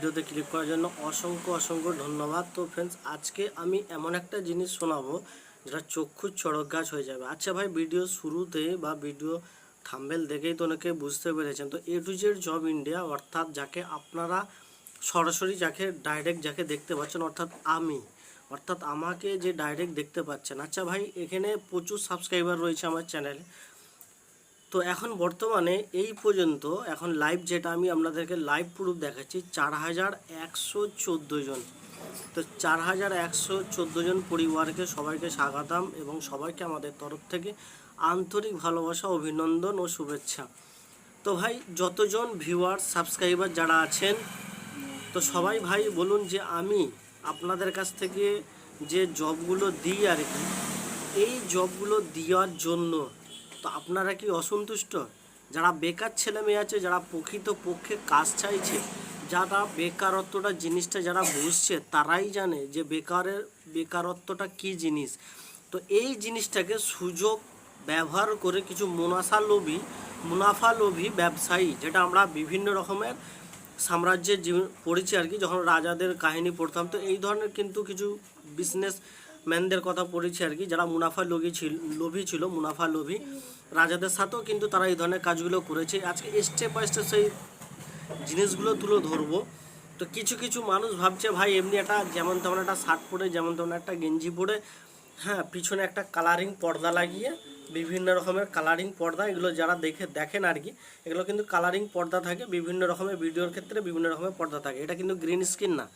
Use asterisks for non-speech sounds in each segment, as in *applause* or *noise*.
ভিডিওতে ক্লিক করার জন্য অসংখ্য অসংখ্য ধন্যবাদ। তো ফ্রেন্ডস আজকে আমি এমন একটা জিনিস শোনাবো, যেটা চক্ষু চড়ক গাছ হয়ে যাবে। আচ্ছা ভাই ভিডিও শুরুতে বা ভিডিও থাম্বেল দেখেই তো অনেকে বুঝতে পেরেছেন। তো A to Z job India অর্থাৎ যাকে আপনারা সরাসরি যাকে ডাইরেক্ট যাকে দেখতে পাচ্ছেন, অর্থাৎ আমি, অর্থাৎ আমাকে যে ডাইরেক্ট দেখতে পাচ্ছেন। আচ্ছা ভাই, এখানে প্রচুর সাবস্ক্রাইবার রয়েছে আমার চ্যানেলে তো এখন বর্তমানে এই পর্যন্ত এখন লাইভ যেটা আমি আপনাদেরকে লাইভ প্রুফ দেখাচ্ছি, চার হাজার একশো চোদ্দ জন। তো চার হাজার একশো চোদ্দ জন পরিবারকে সবাইকে স্বাগতম এবং সবাইকে আমাদের তরফ থেকে আন্তরিক ভালোবাসা, অভিনন্দন ও শুভেচ্ছা। তো ভাই, যতজন ভিউয়ার সাবস্ক্রাইবার যারা আছেন, তো সবাই ভাই বলুন যে আমি আপনাদের কাছ থেকে যে জবগুলো দিই আর কি, এই জবগুলো দেওয়ার জন্য তো আপনারা কি অসন্তুষ্ট? যারা বেকার ছেলে মেয়ে আছে, যারা প্রকৃত পক্ষে কাজ চাইছে, যারা বেকারত্বটা জিনিসটা যারা বুঝছে, তারাই জানে যে বেকারের, বেকারত্বটা কি জিনিস। তো এই জিনিসটাকে সুযোগ ব্যবহার করে কিছু মুনাফা লোভী মুনাফা লোভী ব্যবসায়ী, যেটা আমরা বিভিন্ন রকমের সাম্রাজ্যের জীবন, পড়েছি আর কি, যখন রাজাদের কাহিনী পড়তাম, তো এই ধরনের কিন্তু কিছু বিজনেস ম্যানদের কথা পড়েছি আর কি, যারা মুনাফা লোভী ছিল লোভী ছিল, মুনাফা লোভী, রাজাদের সাথেও কিন্তু তারা এই ধরনের কাজগুলো করেছে। আজকে স্টেপ বাই স্টেপ সেই জিনিসগুলো তুলে ধরবো। তো কিছু কিছু মানুষ ভাবছে, ভাই, এমনি একটা যেমন তেমন একটা শার্ট পরে, যেমন তেমন একটা গেঞ্জি পরে হ্যাঁ পিছনে একটা কালারিং পর্দা লাগিয়ে, বিভিন্ন রকমের কালারিং পর্দা, এগুলো যারা দেখে, দেখেন আর কি, এগুলো কিন্তু কালারিং পর্দা থাকে, বিভিন্ন রকমের ভিডিওর ক্ষেত্রে বিভিন্ন রকমের পর্দা থাকে। এটা কিন্তু গ্রিন স্ক্রিন না।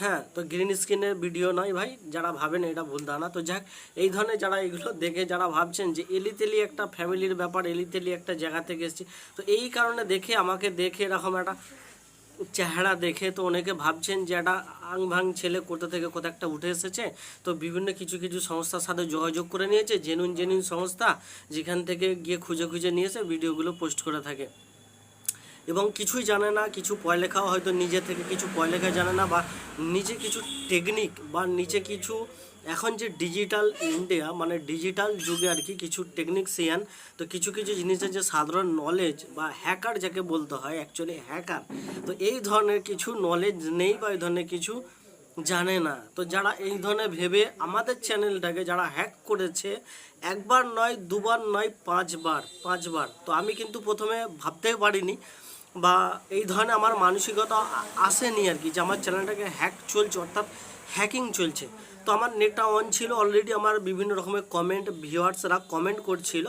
হ্যাঁ তো গ্রিন স্ক্রিনের ভিডিও নয় ভাই, যারা ভাবেন এটা ভুল ধারণা। তো যাক, এই ধরনের যারা এগুলো দেখে, যারা ভাবছেন যে এলিতেলি একটা ফ্যামিলির ব্যাপার, এলিতেলি একটা জায়গা থেকে এসেছি, তো এই কারণে দেখে, আমাকে দেখে এরকম একটা চেহারা দেখে তো অনেকে ভাবছেন যে একটা আং ভাং ছেলে কোথা থেকে কোথা একটা উঠে এসেছে। তো বিভিন্ন কিছু কিছু সংস্থার সাথে যোগাযোগ করে নিয়েছে জেনুইন জেনুইন সংস্থা, যেখান থেকে গিয়ে খুঁজে খুঁজে নিয়ে এসে ভিডিওগুলো পোস্ট করে থাকে। এবং কিছুই জানে না, কিছু পড়ালেখাও হয়তো নিজে থেকে কিছু পড়ালেখা জানে না বা নিজে কিছু টেকনিক বা নিজে কিছু এখন যে ডিজিটাল ইন্ডিয়া মানে ডিজিটাল যুগে আর কি কিছু টেকনিক্সিয়ান তো কিছু কিছু জিনিসের যে সাধারণ নলেজ বা হ্যাকার যাকে বলতে হয় অ্যাকচুয়ালি হ্যাকার তো এই ধরনের কিছু নলেজ নেই বা এই ধরনের কিছু জানে না। তো যারা এই ধরনের ভেবে আমাদের চ্যানেলটাকে যারা হ্যাক করেছে, একবার নয়, দুবার নয়, পাঁচবার পাঁচবার, তো আমি কিন্তু প্রথমে ভাবতেই পারিনি বা এই ধরনের আমার মানসিকতা আসেনি আর কি, যে আমার চ্যানেলটাকে হ্যাক চলছে, অর্থাৎ হ্যাকিং চলছে। তো আমার নেটটা অন ছিল অলরেডি আমার বিভিন্ন রকমের কমেন্ট ভিউয়ার্সরা কমেন্ট করছিল।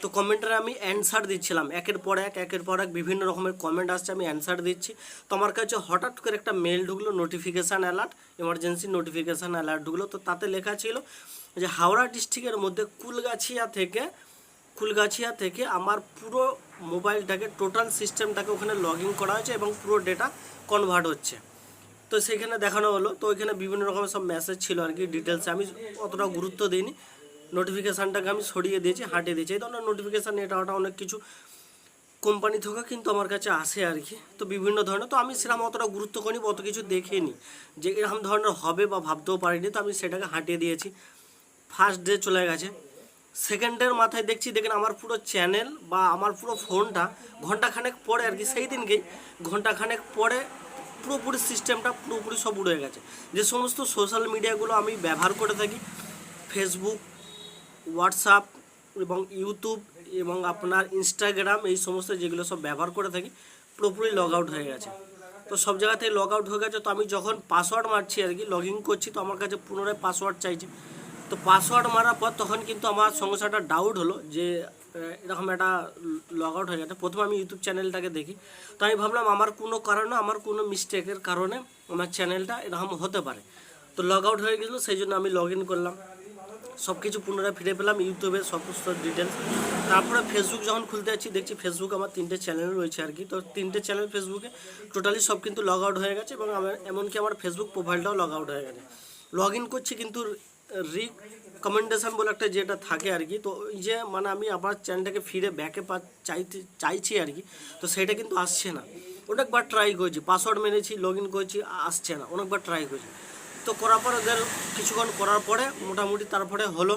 তো কমেন্টের আমি অ্যান্সার দিচ্ছিলাম, একের পর এক, একের পর এক বিভিন্ন রকমের কমেন্ট আসছে, আমি অ্যান্সার দিচ্ছি। তো আমার কাছে হঠাৎ করে একটা মেল ঢুকলো notification alert emergency notification alert ঢুকলো। তো তাতে লেখা ছিল যে হাওড়া ডিস্ট্রিক্টের মধ্যে কুলগাছিয়া থেকে কুলগাছিয়া থেকে আমার পুরো মোবাইলটাকে টোটাল সিস্টেমটাকে ওখানে লগ করা হয়েছে এবং পুরো ডেটা কনভার্ট হচ্ছে। তো সেখানে দেখানো হলো, তো ওইখানে বিভিন্ন রকমের সব মেসেজ ছিল আর কি ডিটেলসে আমি অতটা গুরুত্ব দিইনি। নোটিফিকেশানটাকে আমি সরিয়ে দিয়েছি, হাটিয়ে দিয়েছি। এই ধরনের নোটিফিকেশান এটা ওটা অনেক কিছু কোম্পানি থেকে কিন্তু আমার কাছে আসে আর কি। তো বিভিন্ন ধরনের, তো আমি সেরকম অতটা গুরুত্ব করিনি অত কিছু দেখিনি। যে এরকম ধরনের হবে বা ভাবতেও পারিনি, তো আমি সেটাকে হাঁটিয়ে দিয়েছি। ফার্স্ট ডে চলে গেছে। সেকেন্ডের মাথায় দেখছি, দেখেন আমার পুরো চ্যানেল বা আমার পুরো ফোনটা ঘন্টাখানেক পরে আর কি, সেই দিনকেই ঘন্টাখানেক পরে পুরোপুরি সিস্টেমটা পুরোপুরি সব উড়ে গেছে। যে সমস্ত সোশ্যাল মিডিয়াগুলো আমি ব্যবহার করে থাকি, ফেসবুক, হোয়াটসঅ্যাপ এবং ইউটিউব এবং আপনার ইনস্টাগ্রাম, এই সমস্ত যেগুলো সব ব্যবহার করে থাকি, পুরোপুরি লগ আউট হয়ে গেছে। তো সব জায়গাতেই লগ আউট হয়ে গেছে। তো আমি যখন পাসওয়ার্ড মারছি আর কি লগ ইন করছি, তো আমার কাছে পুনরায় পাসওয়ার্ড চাইছে। তো পাসওয়ার্ড মারার পর তখন কিন্তু আমার সমস্যাটা ডাউট হলো যে এরকম একটা লগ আউট হয়ে গেছে। প্রথমে আমি ইউটিউব চ্যানেলটাকে দেখি। তো আমি ভাবলাম, আমার কোনো কারণে, আমার কোনো মিস্টেকের কারণে আমার চ্যানেলটা এরকম হতে পারে। তো লগ আউট হয়ে গেছিল, সেই জন্য আমি লগ ইন করলাম। সব কিছু পুনরায় ফিরে পেলাম ইউটিউবের সমস্ত ডিটেলস তারপরে ফেসবুক যখন খুলতে যাচ্ছি, দেখছি ফেসবুক আমার তিনটে চ্যানেল রয়েছে আর কি। তো তিনটে চ্যানেল ফেসবুকে টোটালি সব কিন্তু লগ আউট হয়ে গেছে এবং আমার, এমনকি আমার ফেসবুক প্রোফাইলটাও লগ আউট হয়ে গেছে। লগ ইন করছি কিন্তু রিকমেন্ডেশন বলে একটা যেটা থাকে আর কি, তো ওই যে মানে আমি আবার চ্যানেলটাকে ফিরে ব্যাকে পা চাইতে চাইছি আর কি, তো সেটা কিন্তু আসছে না। অনেকবার ট্রাই করেছি পাসওয়ার্ড মেরেছি লগ ইন করেছি, আসছে না, অনেকবার ট্রাই করেছি। তো করার পরে ওদের কিছুক্ষণ করার পরে মোটামুটি তারপরে হলো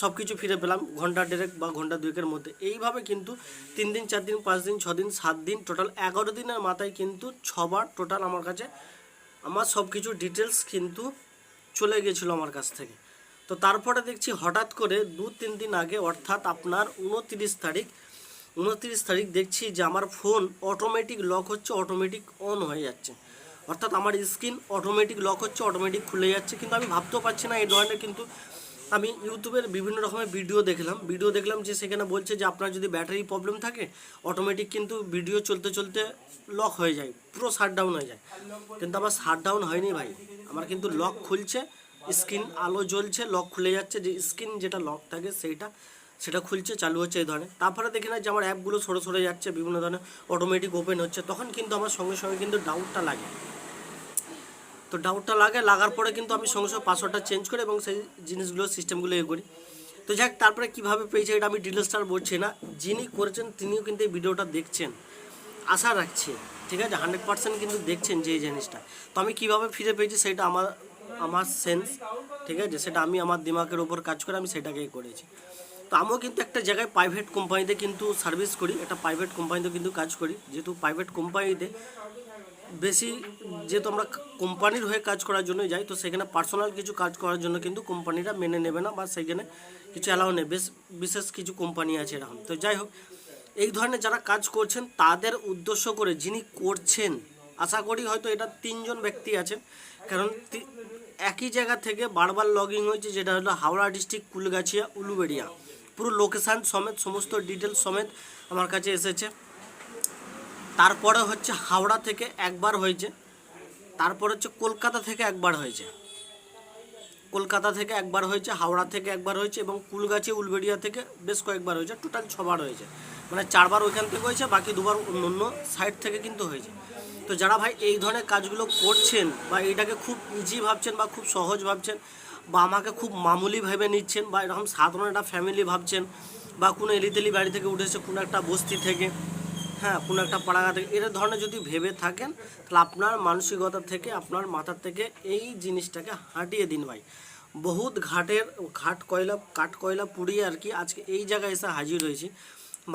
সব কিছু ফিরে পেলাম, ঘণ্টা ডেরেক বা ঘণ্টা দুয়েকের মধ্যে। এইভাবে কিন্তু তিন দিন, চার দিন, পাঁচ দিন, ছ দিন, সাত দিন টোটাল এগারো দিনের মাথায় কিন্তু ছবার টোটাল আমার কাছে, আমার সব কিছু ডিটেলস কিন্তু চলে গেছিল আমার কাছ থেকে। তো তারপরে দেখছি হঠাৎ করে দু, তিন দিন আগে অর্থাৎ আপনার উনতিরিশ তারিখ, উনত্রিশ তারিখ দেখছি যে আমার ফোন অটোমেটিক লক হচ্ছে অটোমেটিক অন হয়ে যাচ্ছে। অর্থাৎ আমার স্ক্রিন অটোমেটিক লক হচ্ছে অটোমেটিক খুলে যাচ্ছে। কিন্তু আমি ভাবতেও পারছি না এই ধরনের কিন্তু আমি ইউটিউবের বিভিন্ন রকমের ভিডিও দেখলাম। ভিডিও দেখলাম যে সেখানে বলছে যে আপনার যদি ব্যাটারি প্রবলেম থাকে অটোমেটিক কিন্তু ভিডিও চলতে চলতে লক হয়ে যায়, পুরো শাট ডাউন হয়ে যায়। কিন্তু আমার শাট ডাউন হয়নি ভাই। আমার কিন্তু লক খুলছে স্ক্রিন আলো জ্বলছে লক খুলে যাচ্ছে, যে স্ক্রিন যেটা লক থাকে সেইটা, সেটা খুলছে, চালু হচ্ছে এই ধরনের। তারপরে দেখি না যে আমার অ্যাপগুলো সরে সরে যাচ্ছে, বিভিন্ন ধরনের অটোমেটিক ওপেন হচ্ছে, তখন কিন্তু আমার সঙ্গে সঙ্গে কিন্তু ডাউটটা লাগে। তো ডাউটটা লাগে, লাগার পরে কিন্তু আমি সঙ্গে সঙ্গে পাসওয়ার্ডটা চেঞ্জ করি এবং সেই জিনিসগুলো সিস্টেমগুলো এ করি। তো যাক, তারপরে কীভাবে পেয়েছে এটা আমি ডিটেলসটা বলছি না। যিনি করেছেন, তিনিও কিন্তু এই ভিডিওটা দেখছেন। আশা রাখছি, ঠিক আছে? হান্ড্রেড পার্সেন্ট কিন্তু দেখছেন যে এই জিনিসটা। তো আমি কীভাবে ফিরে পেয়েছি, সেটা আমার আমার সেন্স ঠিক আছে? সেটা আমি আমার দিমাগের ওপর কাজ করে আমি সেটাকেই করেছি। তো আমিও কিন্তু একটা জায়গায় প্রাইভেট কোম্পানিতে কিন্তু সার্ভিস করি, একটা প্রাইভেট কোম্পানিতে কিন্তু কাজ করি। যেহেতু প্রাইভেট কোম্পানিতে বেশি যেহেতু আমরা কোম্পানির হয়ে কাজ করার জন্য যাই, তো সেখানে পার্সোনাল কিছু কাজ করার জন্য কিন্তু কোম্পানিরা মেনে নেবে না বা সেখানে কিছু অ্যালাউ নেই। বেশ, বিশেষ কিছু কোম্পানি আছে এরকম। তো যাই হোক, এই ধরনের যারা কাজ করছেন, তাদের উদ্দেশ্য করে যিনি করছেন, আশা করি হয়তো এটা তিনজন ব্যক্তি আছেন, কারণ একই জায়গা থেকে বারবার লগ ইন হয়েছে, যেটা হলো হাওড়া ডিস্ট্রিক্ট কুলগাছিয়া, উলুবেড়িয়া। পুরো লোকেশান সমেত, সমস্ত ডিটেলস সমেত আমার কাছে এসেছে। তারপরে হচ্ছে হাওড়া থেকে একবার হয়েছে, তারপর হচ্ছে কলকাতা থেকে একবার হয়েছে। কলকাতা থেকে একবার হয়েছে, হাওড়া থেকে একবার হয়েছে এবং কুলগাছি উলবেড়িয়া থেকে বেশ কয়েকবার হয়েছে টোটাল ছবার হয়েছে। মানে চারবার ওইখান থেকে হয়েছে, বাকি দুবার অন্য অন্য সাইড থেকে কিন্তু হয়েছে। তো যারা ভাই এই ধরনের কাজগুলো করছেন বা এটাকে খুব ইজি ভাবছেন বা খুব সহজ ভাবছেন বা আমাকে খুব মামুলি ভেবে নিচ্ছেন বা এরকম সাধারণ একটা ফ্যামিলি ভাবছেন বা কোনো এলিতেলি বাড়ি থেকে উঠেছে কোনো একটা বস্তি থেকে হ্যাঁ কোনো একটা পাড়াগা থেকে এর ধরনের যদি ভেবে থাকেন, তাহলে আপনার মানসিকতা থেকে, আপনার মাথার থেকে এই জিনিসটাকে হাঁটিয়ে দিন ভাই। বহুত ঘাটের ঘাট কয়লা, কাঠ কয়লা পুড়িয়ে আর কি আজকে এই জায়গায় এসে হাজির হয়েছি।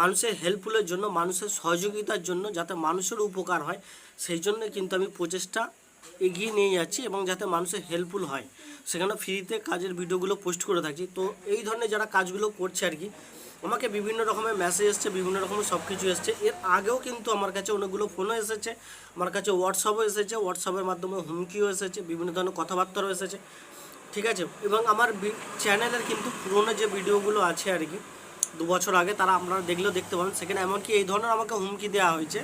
মানুষের হেল্পফুলের জন্য, মানুষের সহযোগিতার জন্য যাতে মানুষের উপকার হয়, সেই জন্য কিন্তু আমি প্রচেষ্টা এগিয়ে নিয়ে যাচ্ছি এবং যাতে মানুষের হেল্পফুল হয়। সেখানে ফ্রিতে কাজের ভিডিওগুলো পোস্ট করে থাকছি। তো এই ধরনের যারা কাজগুলো করছে আর কি, আমাকে বিভিন্ন রকমের মেসেজ এসছে, বিভিন্ন রকমের সব কিছু এসছে। এর আগেও কিন্তু আমার কাছে অনেকগুলো ফোনও এসেছে, আমার কাছে হোয়াটসঅ্যাপও এসেছে হোয়াটসঅ্যাপের মাধ্যমে হুমকিও এসেছে, বিভিন্ন ধরনের কথাবার্তাও এসেছে। ঠিক আছে? এবং আমার চ্যানেলের কিন্তু পুরোনো যে ভিডিওগুলো আছে আর কি দু বছর আগে তারা আপনারা দেখলেও দেখতে পাবেন। সেখানে এমনকি এই ধরনের আমাকে হুমকি দেওয়া হয়েছে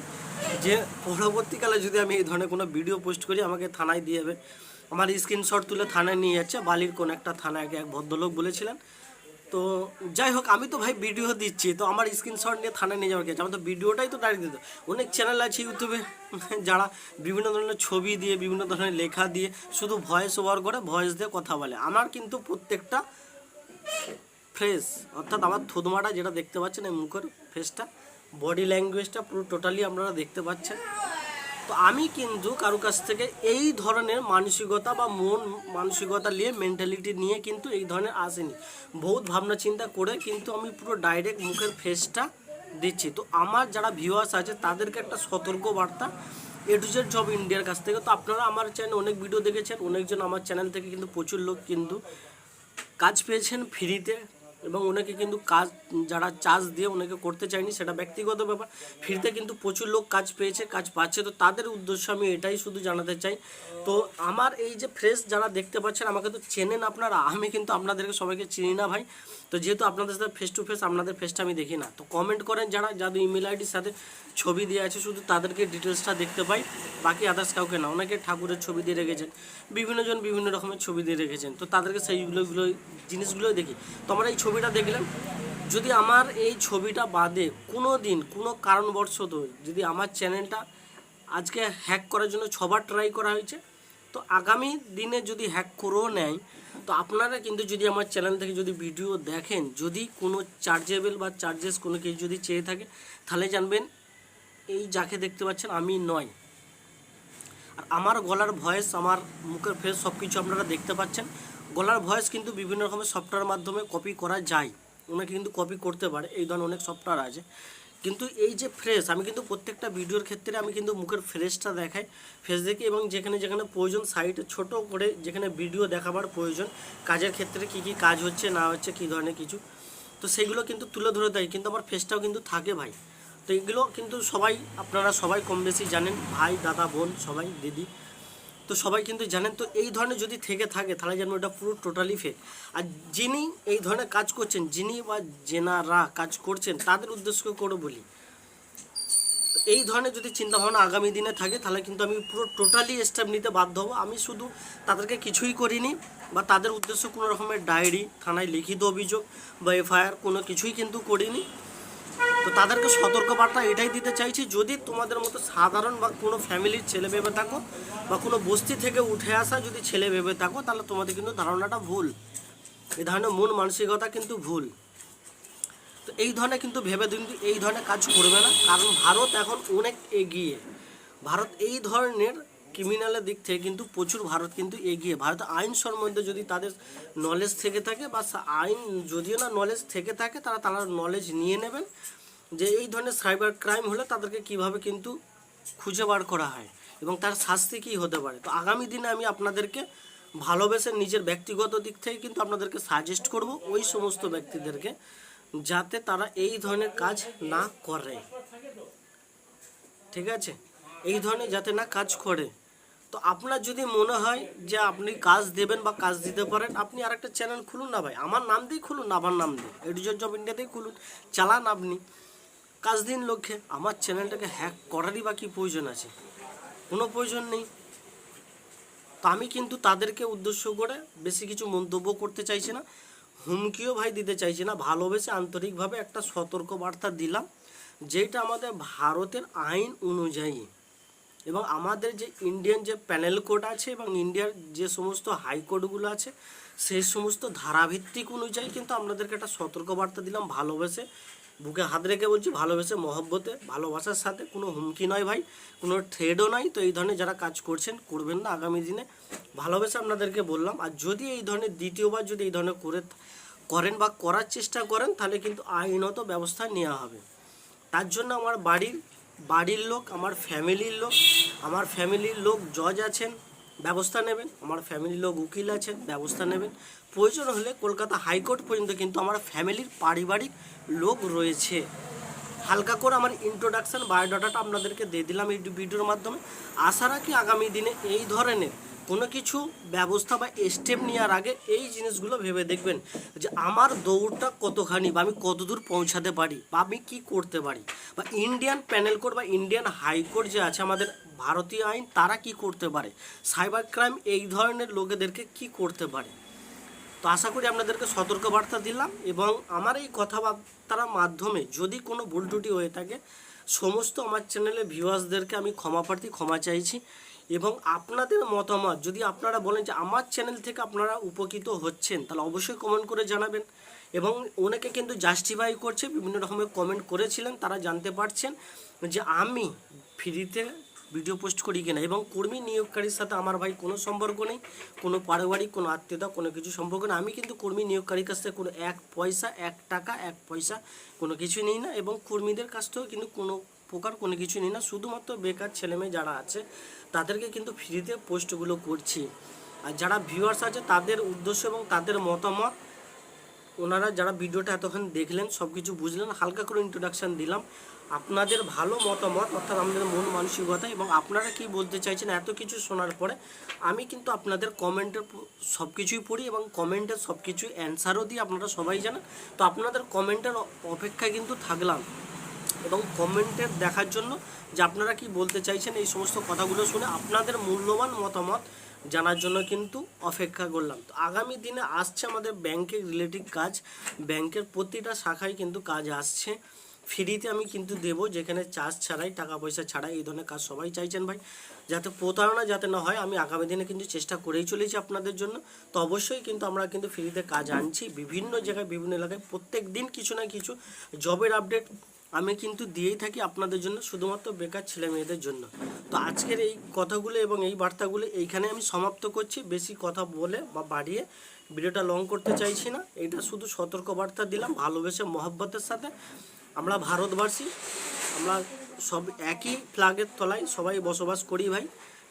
যে, পরবর্তীকালে যদি আমি এই ধরনের কোনো ভিডিও পোস্ট করি, আমাকে থানায় দিয়ে যাবে। আমার স্ক্রিনশট তুলে থানায় নিয়ে যাচ্ছে। বালির কোন একটা থানায় এক ভদ্রলোক বলেছিলেন। তো যাই হোক, আমি তো ভাই ভিডিও দিচ্ছি। তো আমার স্ক্রিনশট নিয়ে থানায় নিয়ে যাওয়ার আছে? আমার তো ভিডিওটাই তো ডাইরেক্ট দিত অনেক চ্যানেল আছে ইউটিউবে *laughs* যারা বিভিন্ন ধরনের ছবি দিয়ে, বিভিন্ন ধরনের লেখা দিয়ে, শুধু ভয়েস ওভার করে ভয়েস দিয়ে কথা বলে। আমার কিন্তু প্রত্যেকটা ফ্রেশ, অর্থাৎ আমার থুদমাটা যেটা দেখতে পাচ্ছেন এই মুখের ফেসটা বডি ল্যাঙ্গুয়েজটা পুরো টোটালি আপনারা দেখতে পাচ্ছেন। তো আমি কিন্তু কারও কাছ থেকে এই ধরনের মানসিকতা বা মন মানসিকতা নিয়ে মেন্টালিটি নিয়ে কিন্তু এই ধরনের আসেনি। বহুত ভাবনা চিন্তা করে কিন্তু আমি পুরো ডাইরেক্ট মুখের ফেসটা দিচ্ছি। তো আমার যারা ভিউয়ার্স আছে, তাদেরকে একটা সতর্ক বার্তা। এ টু জেড জব ইন্ডিয়ার কাছ থেকে, তো আপনারা আমার চ্যানেল অনেক ভিডিও দেখেছেন, অনেকজন আমার চ্যানেল থেকে কিন্তু প্রচুর লোক কিন্তু কাজ পেয়েছেন ফ্রিতে এবং ওনাকে কিন্তু কাজ, যারা চার্জ দিয়ে ওনাকে করতে চায়নি, সেটা ব্যক্তিগত ব্যাপার। ফিরতে কিন্তু প্রচুর লোক কাজ পেয়েছে, কাজ পাচ্ছে। তো তাদের উদ্দেশ্য আমি এটাই শুধু জানাতে চাই। তো আমার এই যে ফ্রেশ যারা দেখতে পাচ্ছেন, আমাকে তো চেনেন আপনারা, আমি কিন্তু আপনাদেরকে সবাইকে চিনি না ভাই। তো যেহেতু আপনাদের সাথে ফেস টু ফেস আপনাদের ফেসটা আমি দেখি না। তো কমেন্ট করেন যারা, যাদের ইমেল আইডির সাথে ছবি দিয়ে আছে, শুধু তাদেরকে ডিটেলসটা দেখতে পাই, বাকি আদার্স কাউকে না। অনেকে ঠাকুরের ছবি দিয়ে রেখেছেন, বিভিন্নজন বিভিন্ন রকমের ছবি দিয়ে রেখেছেন। তো তাদেরকে সেইগুলোগুলো জিনিসগুলোই দেখি। তো আমরা এই ছবিটা দেখলাম, যদি আমার এই ছবিটা বাদে কোনো দিন কোনো কারণবশত যদি আমার চ্যানেলটা আজকে হ্যাক করার জন্য ছবার ট্রাই করা হয়েছে, তো আগামী দিনে যদি হ্যাক করেও নেয় তো আপনারা কিন্তু যদি আমার চ্যানেল থেকে যদি ভিডিও দেখেন, যদি কোনো চার্জেবল বা চার্জেস কোনো কিছু যদি চেয়ে থাকে, তাহলে জানবেন এই যাকে দেখতে পাচ্ছেন আমি নয়। আর আমার গলার ভয়েস আমার মুখের ফেস সব কিছু আপনারা দেখতে পাচ্ছেন। গলার ভয়েস কিন্তু বিভিন্ন রকমের সফটওয়্যার মাধ্যমে কপি করা যায়। ওনাকে কিন্তু কপি করতে পারে, এই ধরনের অনেক সফটওয়্যার আছে। কিন্তু এই যে ফ্রেশ আমি কিন্তু প্রত্যেকটা ভিডিওর ক্ষেত্রে আমি কিন্তু মুখের ফ্রেশটা দেখাই। ফেস দেখি এবং যেখানে যেখানে প্রয়োজন সাইটে ছোট করে যেখানে ভিডিও দেখাবার প্রয়োজন, কাজের ক্ষেত্রে কি কি কাজ হচ্ছে, না হচ্ছে, কী ধরনের কিছু, তো সেইগুলো কিন্তু তুলে ধরে দেয়। কিন্তু আমার ফেসটাও কিন্তু থাকে ভাই। তো এগুলো কিন্তু সবাই, আপনারা সবাই কম বেশি জানেন, ভাই, দাদা, বোন, সবাই, দিদি। তো সবাই কিন্তু জানেন, তো এই ধরনের যদি থেকে থাকে, তাহলে যেন ওটা পুরো টোটালি ফেক আর যিনি এই ধরনের কাজ করছেন, যিনি বা জেনারা কাজ করছেন, তাদের উদ্দেশ্য করে বলি এই ধরনের যদি চিন্তাভাবনা আগামী দিনে থাকে, তাহলে কিন্তু আমি পুরো টোটালি স্টেপ নিতে বাধ্য হব। আমি শুধু তাদেরকে কিছুই করিনি, বা তাদের উদ্দেশ্য কোনো রকমের ডায়েরি থানায় লিখিত অভিযোগ বা এফআইআর কোনো কিছুই কিন্তু করিনি। তো তাদেরকে সতর্কবার্তা এটাই দিতে চাইছি, যদি তোমাদের মতো সাধারণ বা কোনো ফ্যামিলির ছেলে ভেবে থাকো বা কোনো বস্তি থেকে উঠে আসা যদি ছেলে ভেবে থাকো, তাহলে তোমাদের কিন্তু ধারণাটা ভুল। এই ধরনের মন মানসিকতা কিন্তু ভুল। তো এই ধরনের কিন্তু ভেবে কিন্তু এই ধরনের কাজ করবে না। কারণ ভারত এখন অনেক এগিয়ে। ভারত এই ধরনের ক্রিমিনালের দিক থেকে কিন্তু প্রচুর ভারত কিন্তু এগিয়ে, ভারত আইন সম্বন্ধে যদি তাদের নলেজ থেকে থাকে বা আইন যদিও না নলেজ থেকে থাকে, তারা তারা নলেজ নিয়ে নেবেন যে এই ধরনের সাইবার ক্রাইম হলে তাদেরকে কীভাবে কিন্তু খুঁজে বার করা হয় এবং তার শাস্তি কী হতে পারে। তো আগামী দিনে আমি আপনাদেরকে ভালোবেসে নিজের ব্যক্তিগত দিক থেকে কিন্তু আপনাদেরকে সাজেস্ট করব ওই সমস্ত ব্যক্তিদেরকে যাতে তারা এই ধরনের কাজ না করে। ঠিক আছে? এই ধরনের যাতে না কাজ করে। তো আপনার যদি মনে হয় যে আপনি কাজ দেবেন বা কাজ দিতে পারেন, আপনি আরেকটা চ্যানেল খুলুন না ভাই। আমার নাম দিয়েই খুলুন, আমার নাম দিয়ে এডিজর জব ইন্ডিয়াতেই খুলুন। চালান আপনি। কাজ দিন লক্ষ্যে। আমার চ্যানেলটাকে হ্যাক করারই বা কী প্রয়োজন আছে? কোনো প্রয়োজন নেই। তো আমি কিন্তু তাদেরকে উদ্দেশ্য করে বেশি কিছু মন্তব্য করতে চাইছি না। হুমকিও ভাই দিতে চাইছি না। ভালোবেসে আন্তরিকভাবে একটা সতর্ক বার্তা দিলাম, যেটা আমাদের ভারতের আইন অনুযায়ী এবং আমাদের যে ইন্ডিয়ান যে প্যানেল কোড আছে এবং ইন্ডিয়ার যে সমস্ত হাইকোর্টগুলো আছে, সেই সমস্ত ধারাভিত্তিক অনুযায়ী কিন্তু আপনাদেরকে একটা সতর্কবার্তা দিলাম ভালোবেসে। বুকে হাত রেখে বলছি, ভালোবেসে মহব্বতে, ভালোবাসার সাথে, কোনো হুমকি নয় ভাই, কোনো থ্রেডও নাই তো এই ধরনের যারা কাজ করছেন, করবেন না আগামী দিনে। ভালোবেসে আপনাদেরকে বললাম, আর যদি এই ধরনের দ্বিতীয়বার যদি এই ধরনের করে করেন বা করার চেষ্টা করেন, তাহলে কিন্তু আইনত ব্যবস্থা নেওয়া হবে। তার জন্য আমার বাড়ির বাড়ির লোক, আমার ফ্যামিলির লোক, আমার ফ্যামিলির লোক জজ আছেন, ব্যবস্থা নেবেন। আমার ফ্যামিলির লোক উকিল আছেন, ব্যবস্থা নেবেন। প্রয়োজন হলে কলকাতা হাইকোর্ট পর্যন্ত কিন্তু আমার ফ্যামিলির পারিবারিক লোক রয়েছে। হালকা করে আমার ইন্ট্রোডাকশন বায়োডাটাটা আপনাদেরকে দিয়ে দিলাম এই ভিডিওর মাধ্যমে। আশা রাখি আগামী দিনে এই ধরনের কোনো কিছু ব্যবস্থা বা স্টেপ নেওয়ার আগে এই জিনিসগুলো ভেবে দেখবেন যে আমার দৌড়টা কতখানি বা আমি কতদূর পৌঁছাতে পারি বা আমি কী করতে পারি। বা ইন্ডিয়ান প্যানেল কোর্ট বা ইন্ডিয়ান হাইকোর্ট যে আছে আমাদের ভারতীয় আইন, তারা কি করতে পারে? সাইবার ক্রাইম এই ধরনের লোকেদেরকে কি করতে পারে? তো আশা করি আপনাদেরকে সতর্কবার্তা দিলাম এবং আমার এই কথাবার্তার মাধ্যমে যদি কোনো ভুল ত্রুটি হয়ে থাকে, সমস্ত আমার চ্যানেলে ভিউয়ার্সদেরকে আমি ক্ষমা প্রার্থী, ক্ষমা চাইছি এবং আপনাদের মতামত, যদি আপনারা বলেন যে আমার চ্যানেল থেকে আপনারা উপকৃত হচ্ছেন, তাহলে অবশ্যই কমেন্ট করে জানাবেন এবং অনেকে কিন্তু জাস্টিফাই করছে, বিভিন্ন রকমের কমেন্ট করেছিলেন, তারা জানতে পারছেন যে আমি ফ্রিতে ভিডিও পোস্ট করি কিনা, এবং কর্মী নিয়োগকারীর সাথে আমার ভাই কোনো সম্পর্ক নেই, কোনো পারিবারিক, কোনো আত্মীয়তা, কোনো কিছু সম্পর্ক নেই। আমি কিন্তু কর্মী নিয়োগকারীর কাছ থেকে কোনো এক পয়সা, এক টাকা, এক পয়সা কোনো কিছু নিই না, এবং কর্মীদের কাছ থেকেও কিন্তু কোনো প্রকার কোনো কিছু নিই না। শুধুমাত্র বেকার ছেলেমেয়ে যারা আছে, তাদেরকে কিন্তু ফ্রিতে পোস্টগুলো করছি। আর যারা ভিউয়ার্স আছে, তাদের উদ্দেশ্য এবং তাদের মতামত, ওনারা যারা ভিডিওটা এতক্ষণ দেখলেন সব কিছু বুঝলেন, হালকা করে ইন্ট্রোডাকশান দিলাম। আপনাদের ভালো মতামত, অর্থাৎ আমাদের মন মানসিকতা এবং আপনারা কি বলতে চাইছেন এত কিছু শোনার পরে, আমি কিন্তু আপনাদের কমেন্টের সব কিছুই পড়ি এবং কমেন্টের সব কিছুই অ্যান্সারও দিই, আপনারা সবাই জানেন। তো আপনাদের কমেন্টের অপেক্ষায় কিন্তু থাকলাম এবং কমেন্টের দেখার জন্য যে আপনারা কি বলতে চাইছেন এই সমস্ত কথাগুলো শুনে আপনাদের মূল্যবান মতামত জানার জন্য কিন্তু অপেক্ষা করলাম। তো আগামী দিনে আসছে আমাদের ব্যাংকের রিলেটিভ কাজ। ব্যাংকের প্রতিটা শাখায় কিন্তু কাজ আসছে। ফ্রিতে আমি কিন্তু দেবো, যেখানে চার্জ ছাড়াই, টাকা পয়সা ছাড়াই এই ধরনের কাজ সবাই চাইছেন ভাই। যাতে প্রতারণা যাতে না হয়, আমি আগামী দিনে কিন্তু চেষ্টা করেই চলেছি আপনাদের জন্য। তো অবশ্যই কিন্তু আমরা কিন্তু ফ্রিতে কাজ আনছি, বিভিন্ন জায়গায়, বিভিন্ন এলাকায়। প্রত্যেক দিন কিছু না কিছু জবের আপডেট আমি কিন্তু দিয়েই থাকি আপনাদের জন্য, শুধুমাত্র বেকার ছেলে মেয়েদের জন্য। তো আজকের এই কথাগুলো এবং এই বার্তাগুলো এইখানে আমি সমাপ্ত করছি। বেশি কথা বলে বা বাড়িয়ে ভিডিওটা লং করতে চাইছি না। এটা শুধু সতর্ক বার্তা দিলাম, ভালোবেসে, মহব্বতের সাথে। আমরা ভারতবাসী, আমরা সব একই ফ্ল্যাগের তলায় সবাই বসবাস করি ভাই,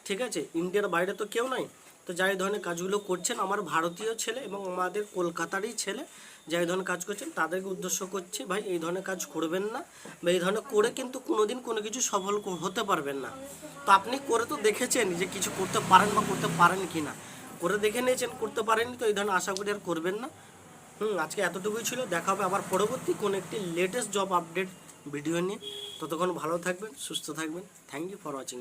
ঠিক আছে? ইন্ডিয়ার বাইরে তো কেউ নাই। তো যাই ধরনের কাজগুলো করছেন আমার ভারতীয় ছেলে এবং আমাদের কলকাতারই ছেলে, যাই ধরনের কাজ করছেন তাদেরকে উদ্দেশ্য করছি ভাই, এই ধরনের কাজ করবেন না বা এই ধরনের করে কিন্তু কোনোদিন কোনো কিছু সফল হতে পারবেন না। তো আপনি করে তো দেখেছেন যে কিছু করতে পারেন বা করতে পারেন কি না করে দেখে নিয়েছেন, করতে পারেননি তো এই ধরনের আশা করি আর করবেন না। হুম, আজকে এতটুকুই ছিল। দেখা হবে আবার পরবর্তী কোন একটি লেটেস্ট জব আপডেট ভিডিও নিয়ে। ততক্ষণ ভালো থাকবেন, সুস্থ থাকবেন। Thank you for watching